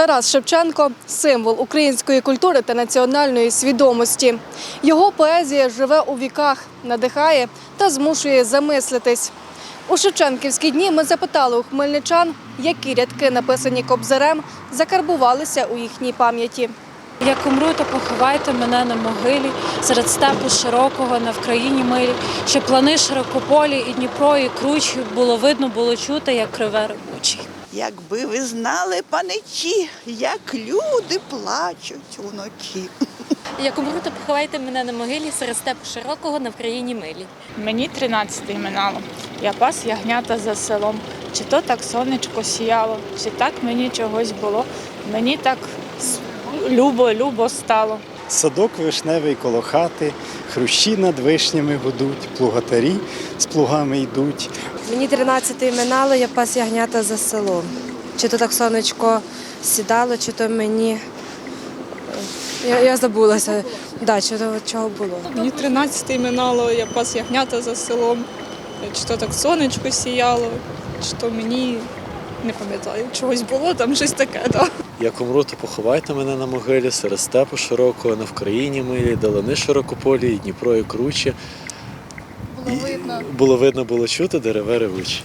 Тарас Шевченко символ української культури та національної свідомості. Його поезія живе у віках, надихає та змушує замислитись. У Шевченківські дні ми запитали у хмельничан, які рядки, написані кобзарем, закарбувалися у їхній пам'яті. Як умру, то поховайте мене на могилі серед степу широкого на Вкраїні милі, що плани широкополі і Дніпро, і кручі було видно, було чути, як криве ревучий. Якби ви знали, паничі, як люди плачуть уночі. Як умру, то поховайте мене на могилі серед степу широкого на Вкраїні милі. Мені тринадцяте минало. Я пас ягнята за селом. Чи то так сонечко сіяло, чи так мені чогось було. Мені так любо, любо стало. Садок вишневий коло хати, хрущі над вишнями гудуть, плугатарі з плугами йдуть. Мені 13 минало, я пас ягнята за селом. Чи то так сонечко сідало, чи то мені. е, Я, я забулася, да, чи то чого було. Мені 13 минало, я пас ягнята за селом. Чи то так сонечко сіяло, чи то мені не пам'ятаю, чогось було, там щось таке. Да. Як умру, то поховайте мене на могилі серед степу широкого, на Вкраїні милі, долини широкополі, Дніпро і круче. Було видно. Було видно, було чути дереве ревучі.